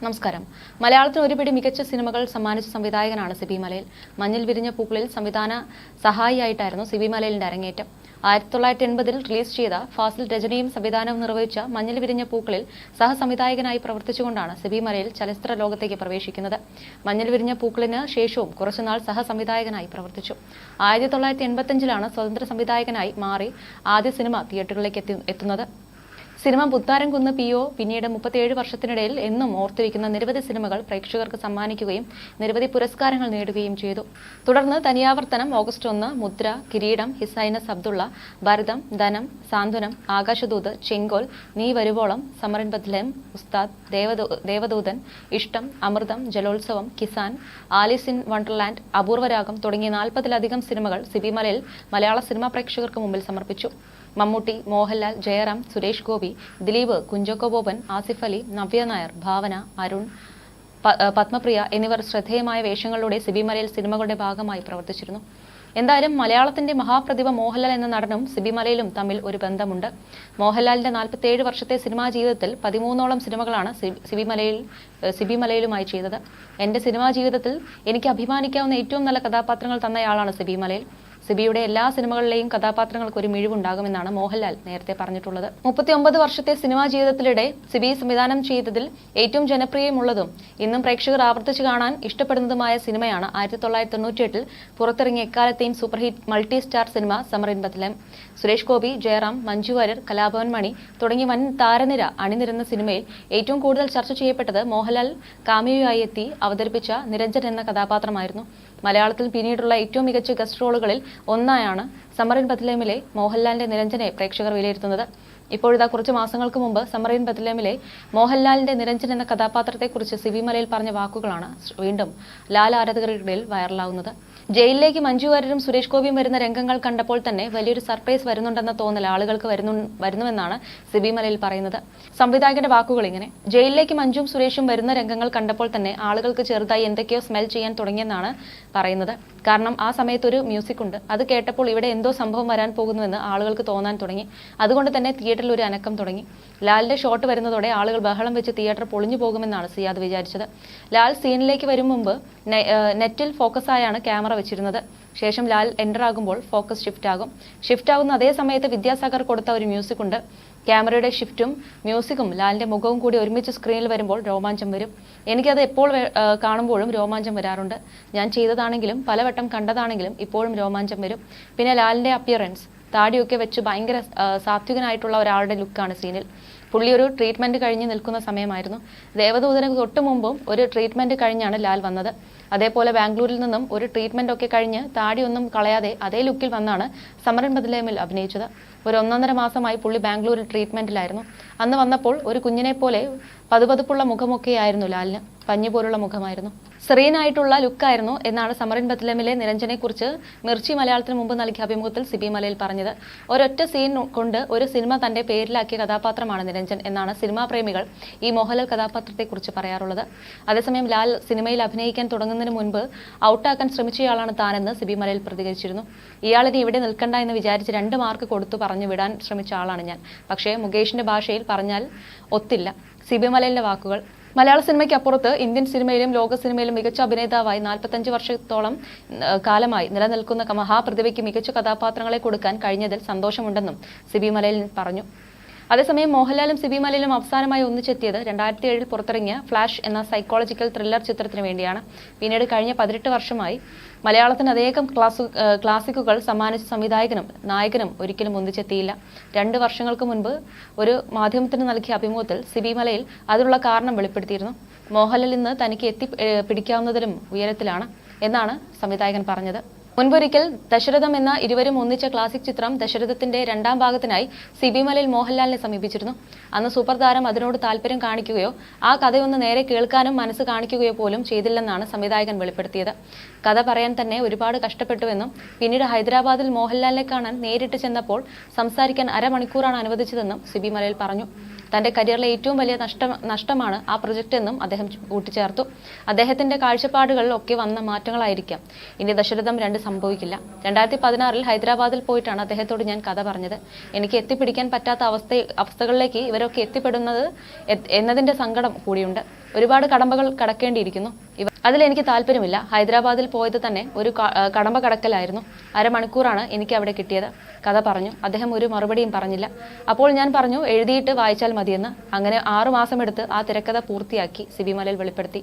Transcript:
നമസ്കാരം. മലയാളത്തിന് ഒരുപിടി മികച്ച സിനിമകൾ സമ്മാനിച്ച സംവിധായകനാണ് സിബി മലയിൽ. മഞ്ഞിൽ വിരിഞ്ഞ പൂക്കളിൽ സംവിധാന സഹായിയായിട്ടായിരുന്നു സിബി മലയിലിന്റെ അരങ്ങേറ്റം. ആയിരത്തി തൊള്ളായിരത്തി എൺപതിൽ റിലീസ് ചെയ്ത ഫാസിൽ രചനയും സംവിധാനവും നിർവഹിച്ച മഞ്ഞിൽ വിരിഞ്ഞ പൂക്കളിൽ സഹസംവിധായകനായി പ്രവർത്തിച്ചുകൊണ്ടാണ് സിബി മലയിൽ ചലച്ചിത്ര ലോകത്തേക്ക് പ്രവേശിക്കുന്നത്. മഞ്ഞിൽ വിരിഞ്ഞ പൂക്കളിന് ശേഷവും കുറച്ചുനാൾ സഹസംവിധായകനായി പ്രവർത്തിച്ചു. ആയിരത്തി തൊള്ളായിരത്തി എൺപത്തിയഞ്ചിലാണ് സ്വതന്ത്ര സംവിധായകനായി മാറി ആദ്യ സിനിമ തിയേറ്ററുകളിലേക്ക് എത്തി എത്തുന്നത്. സിനിമ പുത്താരം കുന്ന് പി ഒ പിന്നീട് മുപ്പത്തിയേഴ് വർഷത്തിനിടയിൽ എന്നും ഓർത്തിരിക്കുന്ന നിരവധി സിനിമകൾ പ്രേക്ഷകർക്ക് സമ്മാനിക്കുകയും നിരവധി പുരസ്കാരങ്ങൾ നേടുകയും ചെയ്തു. തുടർന്ന് തനിയാവർത്തനം ഓഗസ്റ്റ് ഒന്ന് മുദ്ര കിരീടം ഹിസൈനസ് അബ്ദുള്ള ഭരതം ധനം സാന്ത്വനം ആകാശദൂത് ചെങ്കോൽ നീ വരുവോളം സമരൻ ബദ്ലം ഉസ്താദ് Devadoothan Ishtam Amrutham Jalolsavam Kisan Alice in Wonderland Apoorvaragam തുടങ്ങിയ നാൽപ്പതിലധികം സിനിമകൾ സിബിമലയിൽ മലയാള സിനിമാ പ്രേക്ഷകർക്ക് മുമ്പിൽ സമർപ്പിച്ചു. മമ്മൂട്ടി മോഹൻലാൽ ജയറാം സുരേഷ് ഗോപി ദിലീപ് കുഞ്ചോക്കോ ബോബൻ ആസിഫ് അലി നവ്യ നായർ ഭാവന അരുൺ പത്മപ്രിയ എന്നിവർ ശ്രദ്ധേയമായ വേഷങ്ങളിലൂടെ സിബി മലയിൽ സിനിമകളുടെ ഭാഗമായി പ്രവർത്തിച്ചിരുന്നു. എന്തായാലും മലയാളത്തിന്റെ മഹാപ്രതിഭ മോഹൻലാൽ എന്ന നടനും സിബിമലയിലും തമ്മിൽ ഒരു ബന്ധമുണ്ട്. മോഹൻലാലിന്റെ നാൽപ്പത്തിയേഴ് വർഷത്തെ സിനിമാ ജീവിതത്തിൽ പതിമൂന്നോളം സിനിമകളാണ് സിബിമലയിൽ സിബിമലയിലുമായി ചെയ്തത്. എന്റെ സിനിമാ ജീവിതത്തിൽ എനിക്ക് അഭിമാനിക്കാവുന്ന ഏറ്റവും നല്ല കഥാപാത്രങ്ങൾ തന്നയാളാണ് സിബി മലയിൽ സിബിയുടെ എല്ലാ സിനിമകളിലെയും കഥാപാത്രങ്ങൾക്ക് ഒരു മിഴിവുണ്ടാകുമെന്നാണ് മോഹൻലാൽ നേരത്തെ പറഞ്ഞിട്ടുള്ളത്. മുപ്പത്തിയൊമ്പത് വർഷത്തെ സിനിമാ ജീവിതത്തിലിടെ സിബി സംവിധാനം ചെയ്തതിൽ ഏറ്റവും ജനപ്രിയമുള്ളതും ഇന്നും പ്രേക്ഷകർ ആവർത്തിച്ച് കാണാൻ ഇഷ്ടപ്പെടുന്നതുമായ സിനിമയാണ് ആയിരത്തി തൊള്ളായിരത്തി തൊണ്ണൂറ്റിയെട്ടിൽ പുറത്തിറങ്ങിയ എക്കാലത്തെയും super hit multi star cinema summer in Bethlehem. Suresh Gopi Jayaram Manju Warrier Kalabhavan Mani തുടങ്ങിയ വൻ താരനിര അണിനിരുന്ന സിനിമയിൽ ഏറ്റവും കൂടുതൽ ചർച്ച ചെയ്യപ്പെട്ടത് മോഹൻലാൽ കാമിയോയായി എത്തി അവതരിപ്പിച്ച നിരഞ്ജൻ എന്ന കഥാപാത്രമായിരുന്നു. മലയാളത്തിൽ പിന്നീടുള്ള ഏറ്റവും മികച്ച ഗസ്റ്റ് റോളുകളിൽ ഒന്നായാണ് സമറിൻ ബത്ലേമിലെ മോഹൻലാലിന്റെ നിരഞ്ജനെ പ്രേക്ഷകർ വിലയിരുത്തുന്നത്. ഇപ്പോഴിതാ കുറച്ച് മാസങ്ങൾക്ക് മുമ്പ് സമറീൻ ബത്ലേമിലെ മോഹൻലാലിന്റെ നിരഞ്ജൻ എന്ന കഥാപാത്രത്തെക്കുറിച്ച് സിവിമലയിൽ പറഞ്ഞ വാക്കുകളാണ് വീണ്ടും ലാൽ ആരാധകർക്കിടയിൽ വൈറലാവുന്നത്. ജയിലിലേക്ക് മഞ്ജു വാര്യരും സുരേഷ് ഗോപിയും വരുന്ന രംഗങ്ങൾ കണ്ടപ്പോൾ തന്നെ വലിയൊരു സർപ്രൈസ് വരുന്നുണ്ടെന്ന തോന്നൽ ആളുകൾക്ക് വരുന്നു വരുന്നുവെന്നാണ് സിബി മലയിൽ പറയുന്നത്. സംവിധായകന്റെ വാക്കുകൾ ഇങ്ങനെ ജയിലിലേക്ക് മഞ്ജുവും സുരേഷും വരുന്ന രംഗങ്ങൾ കണ്ടപ്പോൾ തന്നെ ആളുകൾക്ക് ചെറുതായി എന്തൊക്കെയോ സ്മെൽ ചെയ്യാൻ തുടങ്ങിയെന്നാണ് പറയുന്നത്. കാരണം ആ സമയത്ത് ഒരു മ്യൂസിക് ഉണ്ട് അത് കേട്ടപ്പോൾ ഇവിടെ എന്തോ സംഭവം വരാൻ പോകുന്നുവെന്ന് ആളുകൾക്ക് തോന്നാൻ തുടങ്ങി. അതുകൊണ്ട് തന്നെ തിയേറ്ററിൽ ഒരു അനക്കം തുടങ്ങി. ലാലിന്റെ ഷോട്ട് വരുന്നതോടെ ആളുകൾ ബഹളം വെച്ച് തിയേറ്റർ പൊളിഞ്ഞു പോകുമെന്നാണ് സിയാദ് വിചാരിച്ചത്. ലാൽ സീനിലേക്ക് വരും മുമ്പ് നെറ്റിൽ ഫോക്കസ് ആയാണ് ക്യാമറ വെച്ചിരുന്നത്. ശേഷം ലാൽ എന്റർ ആകുമ്പോൾ ഫോക്കസ് ഷിഫ്റ്റ് ആകും. ഷിഫ്റ്റ് ആകുന്ന അതേ സമയത്ത് വിദ്യാസാഗർ കൊടുത്ത ഒരു മ്യൂസിക് ഉണ്ട്. ക്യാമറയുടെ ഷിഫ്റ്റും മ്യൂസിക്കും ലാലിന്റെ മുഖവും കൂടി ഒരുമിച്ച് സ്ക്രീനിൽ വരുമ്പോൾ രോമാഞ്ചം വരും. എനിക്കത് എപ്പോൾ കാണുമ്പോഴും രോമാഞ്ചം വരാറുണ്ട്. ഞാൻ ചെയ്തതാണെങ്കിലും പലവട്ടം കണ്ടതാണെങ്കിലും ഇപ്പോഴും രോമാഞ്ചം വരും. പിന്നെ ലാലിന്റെ അപ്പിയറൻസ് താടിയൊക്കെ വെച്ച് ഭയങ്കര സാത്വികനായിട്ടുള്ള ഒരാളുടെ ലുക്കാണ് സീനിൽ. പുള്ളി ഒരു ട്രീറ്റ്മെന്റ് കഴിഞ്ഞ് നിൽക്കുന്ന സമയമായിരുന്നു. ദേവദൂതന് തൊട്ട് മുമ്പും ഒരു ട്രീറ്റ്മെന്റ് കഴിഞ്ഞാണ് ലാൽ വന്നത്. അതേപോലെ ബാംഗ്ലൂരിൽ നിന്നും ഒരു ട്രീറ്റ്മെന്റ് ഒക്കെ കഴിഞ്ഞ് താടിയൊന്നും കളയാതെ അതേ ലുക്കിൽ വന്നാണ് സമരൻ ബദലേമിൽ അഭിനയിച്ചത്. ഒരു ഒന്നൊന്നര മാസമായി പുള്ളി ബാംഗ്ലൂരിൽ ട്രീറ്റ്മെന്റിലായിരുന്നു. അന്ന് വന്നപ്പോൾ ഒരു കുഞ്ഞിനെ പോലെ പതുപതുപ്പുള്ള മുഖമൊക്കെയായിരുന്നു ലാലിന്. പഞ്ഞു പോലുള്ള മുഖമായിരുന്നു. സെറീനായിട്ടുള്ള ലുക്കായിരുന്നു എന്നാണ് സമരൻ ബത്ലമിലെ നിരഞ്ജനെ കുറിച്ച് മിർച്ചി മലയാളത്തിന് മുമ്പ് നൽകിയ അഭിമുഖത്തിൽ സിബി മലയിൽ പറഞ്ഞത്. ഒരൊറ്റ സീൻ കൊണ്ട് ഒരു സിനിമ തന്റെ പേരിലാക്കിയ കഥാപാത്രമാണ് നിരഞ്ജൻ എന്നാണ് സിനിമാ പ്രേമികൾ ഈ മോഹൻലൽ കഥാപാത്രത്തെ കുറിച്ച് പറയാറുള്ളത്. അതേസമയം ലാൽ സിനിമയിൽ അഭിനയിക്കാൻ തുടങ്ങുന്നതിന് മുൻപ് ഔട്ടാക്കാൻ ശ്രമിച്ചയാളാണ് താനെന്ന് സിബി മലയിൽ പ്രതികരിച്ചിരുന്നു. ഇയാളിനി ഇവിടെ നിൽക്കണ്ട എന്ന് വിചാരിച്ച് രണ്ട് മാർക്ക് കൊടുത്തു പറഞ്ഞു വിടാൻ ശ്രമിച്ച ആളാണ് ഞാൻ. പക്ഷേ മുകേഷിന്റെ ഭാഷയിൽ പറഞ്ഞാൽ ഒത്തില്ല. സിബിമലയിലെ വാക്കുകൾ മലയാള സിനിമയ്ക്ക് അപ്പുറത്ത് ഇന്ത്യൻ സിനിമയിലും ലോക സിനിമയിലും മികച്ച അഭിനേതാവായി നാൽപ്പത്തഞ്ച് വർഷത്തോളം കാലമായി നിലനിൽക്കുന്ന മഹാപ്രതിഭയ്ക്ക് മികച്ച കഥാപാത്രങ്ങളെ കൊടുക്കാൻ കഴിഞ്ഞതിൽ സന്തോഷമുണ്ടെന്നും സിബി മലയിൽ പറഞ്ഞു. അതേസമയം മോഹൻലാലും സിബി മലയിലും അവസാനമായി ഒന്നിച്ചെത്തിയത് രണ്ടായിരത്തി ഏഴിൽ പുറത്തിറങ്ങിയ ഫ്ലാഷ് എന്ന സൈക്കോളജിക്കൽ ത്രില്ലർ ചിത്രത്തിന് വേണ്ടിയാണ്. പിന്നീട് കഴിഞ്ഞ പതിനെട്ട് വർഷമായി മലയാളത്തിന് അനേകം ക്ലാസ് ക്ലാസിക്കുകൾ സമ്മാനിച്ച സംവിധായകനും നായകനും ഒരിക്കലും ഒന്നിച്ചെത്തിയില്ല. രണ്ട് വർഷങ്ങൾക്ക് മുൻപ് ഒരു മാധ്യമത്തിന് നൽകിയ അഭിമുഖത്തിൽ സിബി മലയിൽ അതിനുള്ള കാരണം വെളിപ്പെടുത്തിയിരുന്നു. മോഹൻലാൽ ഇന്ന് തനിക്ക് എത്തി പിടിക്കാവുന്നതിലും ഉയരത്തിലാണ് എന്നാണ് സംവിധായകൻ പറഞ്ഞത്. മുൻപൊരിക്കൽ ദശരഥം എന്ന ഇരുവരും ഒന്നിച്ച ക്ലാസിക് ചിത്രം ദശരഥത്തിന്റെ രണ്ടാം ഭാഗത്തിനായി സിബി മലയിൽ മോഹൻലാലിനെ സമീപിച്ചിരുന്നു. അന്ന് സൂപ്പർതാരം അതിനോട് താല്പര്യം കാണിക്കുകയോ ആ കഥയൊന്ന് നേരെ കേൾക്കാനും മനസ്സ് കാണിക്കുകയോ പോലും ചെയ്തില്ലെന്നാണ് സംവിധായകൻ വെളിപ്പെടുത്തിയത്. കഥ പറയാൻ തന്നെ ഒരുപാട് കഷ്ടപ്പെട്ടുവെന്നും പിന്നീട് ഹൈദരാബാദിൽ മോഹൻലാലിനെ കാണാൻ നേരിട്ട് ചെന്നപ്പോൾ സംസാരിക്കാൻ അരമണിക്കൂറാണ് അനുവദിച്ചതെന്നും സിബിമലയിൽ പറഞ്ഞു. തന്റെ കരിയറിലെ ഏറ്റവും വലിയ നഷ്ടം നഷ്ടമാണ് ആ പ്രൊജക്റ്റ് എന്നും അദ്ദേഹം കൂട്ടിച്ചേർത്തു. അദ്ദേഹത്തിന്റെ കാഴ്ചപ്പാടുകളിലൊക്കെ വന്ന മാറ്റങ്ങളായിരിക്കാം. ഇനി ദശരഥം രണ്ട് സംഭവിക്കില്ല. രണ്ടായിരത്തി പതിനാറിൽ ഹൈദരാബാദിൽ പോയിട്ടാണ് അദ്ദേഹത്തോട് ഞാൻ കഥ പറഞ്ഞത്. എനിക്ക് എത്തിപ്പിടിക്കാൻ പറ്റാത്ത അവസ്ഥ അവസ്ഥകളിലേക്ക് ഇവരൊക്കെ എത്തിപ്പെടുന്നത് എന്നതിന്റെ സങ്കടം കൂടിയുണ്ട്. ഒരുപാട് കടമ്പകൾ കടക്കേണ്ടിയിരിക്കുന്നു. ഇവ അതിലെനിക്ക് താല്പര്യമില്ല. ഹൈദരാബാദിൽ പോയത് തന്നെ ഒരു കടമ്പ കടക്കലായിരുന്നു. അരമണിക്കൂറാണ് എനിക്ക് അവിടെ കിട്ടിയത്. കഥ പറഞ്ഞു. അദ്ദേഹം ഒരു മറുപടിയും പറഞ്ഞില്ല. അപ്പോൾ ഞാൻ പറഞ്ഞു എഴുതിയിട്ട് വായിച്ചാൽ മതിയെന്ന്. അങ്ങനെ ആറു മാസമെടുത്ത് ആ തിരക്കഥ പൂർത്തിയാക്കി സിബിമലയിൽ വെളിപ്പെടുത്തി.